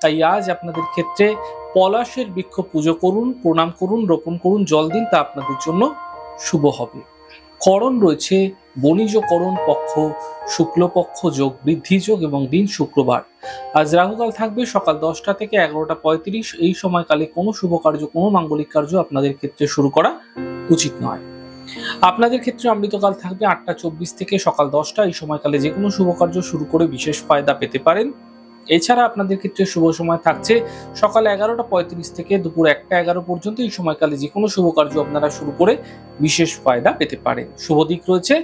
তাই আজ আপনাদের ক্ষেত্রে পলাশের বৃক্ষ পুজো করুন, প্রণাম করুন, রোপণ করুন, জল দিন তা আপনাদের জন্য শুভ হবে। করণ রয়েছে বণিজ করণ পক্ষ, শুক্লপক্ষ যোগ, বৃদ্ধি যোগ এবং দিন শুক্রবার। আজ রাহুকাল থাকবে সকাল দশটা থেকে এগারোটা পঁয়ত্রিশ। এই সময়কালে কোনো শুভ কার্য, কোনো মাঙ্গলিক কার্য আপনাদের ক্ষেত্রে শুরু করা উচিত নয়। আপনাদের ক্ষেত্রে অমৃতকাল থাকবে আটটা চব্বিশ থেকে সকাল দশটা। এই সময়কালে যে কোনো শুভ কার্য শুরু করে বিশেষ ফায়দা পেতে পারেন। এছাড়া আপনাদের ক্ষেত্রে শুভ সময় থাকছে সকাল এগারোটা পঁয়ত্রিশ থেকে দুপুর একটা এগারো পর্যন্ত। এই সময়কালে যে কোনো শুভ কার্য আপনারা শুরু করে বিশেষ ফায়দা পেতে পারেন। শুভ দিক রয়েছে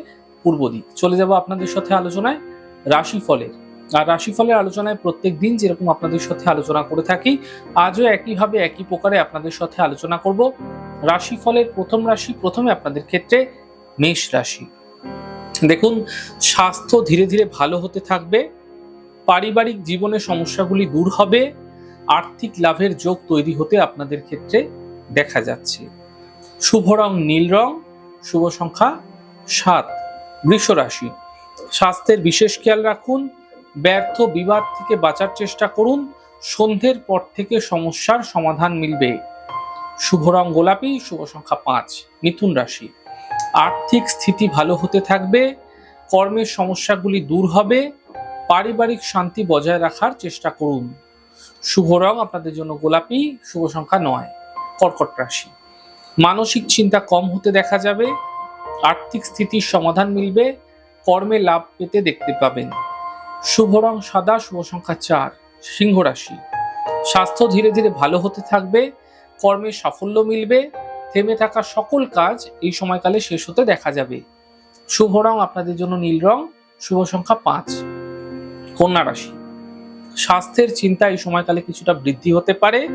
পূর্ব দিক। চলে যাব আপনাদের সাথে আলোচনায় রাশিফলের। আর রাশিফলের আলোচনায় প্রত্যেক দিন যেরকম আপনাদের সাথে আলোচনা করে থাকি, আজও একইভাবে একই প্রকারে আপনাদের সাথে আলোচনা করব। রাশিফলের প্রথম রাশি প্রথমে আপনাদের ক্ষেত্রে মেষ রাশি। দেখুন, স্বাস্থ্য ধীরে ধীরে ভালো হতে থাকবে। পারিবারিক জীবনের সমস্যাগুলি দূর হবে, আর্থিক লাভের যোগ তৈরি হতে আপনাদের ক্ষেত্রে দেখা যাচ্ছে। শুভ রং, নীল রং, শুভ সংখ্যা সাত, বৃষ রাশি। স্বাস্থ্যের বিশেষ খেয়াল রাখুন, ব্যর্থ বিবাদ থেকে বাঁচার চেষ্টা করুন, সন্ধ্যের পর থেকে সমস্যার সমাধান মিলবে। শুভ রং, গোলাপি, শুভ সংখ্যা পাঁচ, মিথুন রাশি। আর্থিক স্থিতি ভালো হতে থাকবে, কর্মের সমস্যাগুলি দূর হবে পারিবারিক শান্তি বজায় রাখার চেষ্টা করুন। শুভ রং আপনাদের জন্য গোলাপি, শুভ সংখ্যা নয়, কর্কট রাশি। মানসিক চিন্তা কম হতে দেখা যাবে, আর্থিক স্থিতির সমাধান মিলবে, কর্মে লাভ পেতে দেখতে পাবেন। শুভ রং সাদা, শুভ সংখ্যা চার, সিংহ রাশি। স্বাস্থ্য ধীরে ধীরে ভালো হতে থাকবে, কর্মে সাফল্য মিলবে, থেমে থাকা সকল কাজ এই সময়কালে শেষ হতে দেখা যাবে। শুভ রং আপনাদের জন্য নীল রং, শুভ সংখ্যা পাঁচ। কন্যা রাশি। স্বাস্থ্যের চিন্তা এই সময়কালে কিছুটা বৃদ্ধি হতে পারে,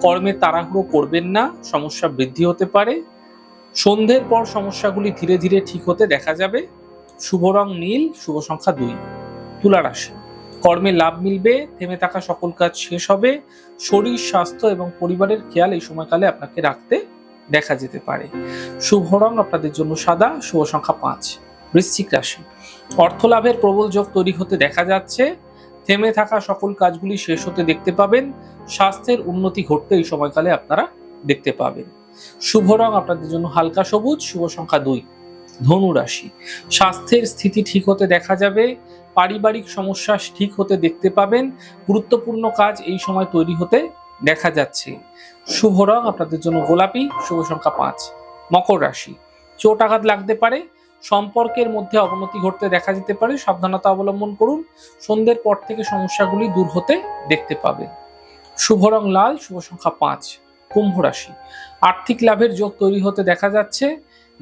কর্মে তাড়াহুড়ো করবেন না, সমস্যা বৃদ্ধি হতে পারে। সন্ধ্যের পর সমস্যাগুলি ধীরে ধীরে ঠিক হতে দেখা যাবে। শুভ রং নীল, শুভ সংখ্যা দুই। তুলা রাশি। কর্মে লাভ মিলবে, থেমে থাকা সকল কাজ শেষ হবে। শরীর, স্বাস্থ্য এবং পরিবারের খেয়াল এই সময়কালে আপনাকে রাখতে দেখা যেতে পারে। শুভ রং আপনাদের জন্য সাদা, শুভ সংখ্যা পাঁচ। বৃশ্চিক রাশি। অর্থ লাভের প্রবল যোগ তৈরি হতে দেখা যাচ্ছে। থেমে থাকা সকল কাজগুলি শেষ হতে দেখতে পাবেন। স্বাস্থ্যের উন্নতি ঘটতে এই সময়কালে আপনারা দেখতে পাবেন। শুভ রং আপনাদের জন্য হালকা সবুজ, শুভ সংখ্যা দুই, ধনু রাশি। স্বাস্থ্যের স্থিতি ঠিক হতে দেখা যাবে। পারিবারিক সমস্যা ঠিক হতে দেখতে পাবেন। গুরুত্বপূর্ণ কাজ এই সময় তৈরি হতে দেখা যাচ্ছে। শুভ রং আপনাদের জন্য গোলাপি, শুভ সংখ্যা পাঁচ, মকর রাশি। চোট আঘাত লাগতে পারে। সম্পর্কের মধ্যে অবনতি ঘটতে দেখা যেতে পারে, সাবধানতা অবলম্বন করুন। সন্ধ্যের পর থেকে সমস্যাগুলি দূর হতে দেখতে পাবেন শুভ রং লাল, শুভ সংখ্যা পাঁচ, কুম্ভ রাশি। আর্থিক লাভের যোগ তৈরি হতে দেখা যাচ্ছে।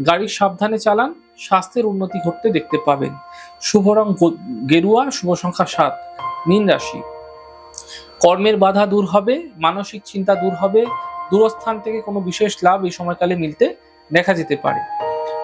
গাড়ি সাবধানে চালান, স্বাস্থ্যের উন্নতি ঘটতে দেখতে পাবেন। শুভ রং গেরুয়া, শুভ সংখ্যা সাত, মীন রাশি। কর্মের বাধা দূর হবে, মানসিক চিন্তা দূর হবে। দূরস্থান থেকে কোনো বিশেষ লাভ এই সময়কালে মিলতে দেখা যেতে পারে।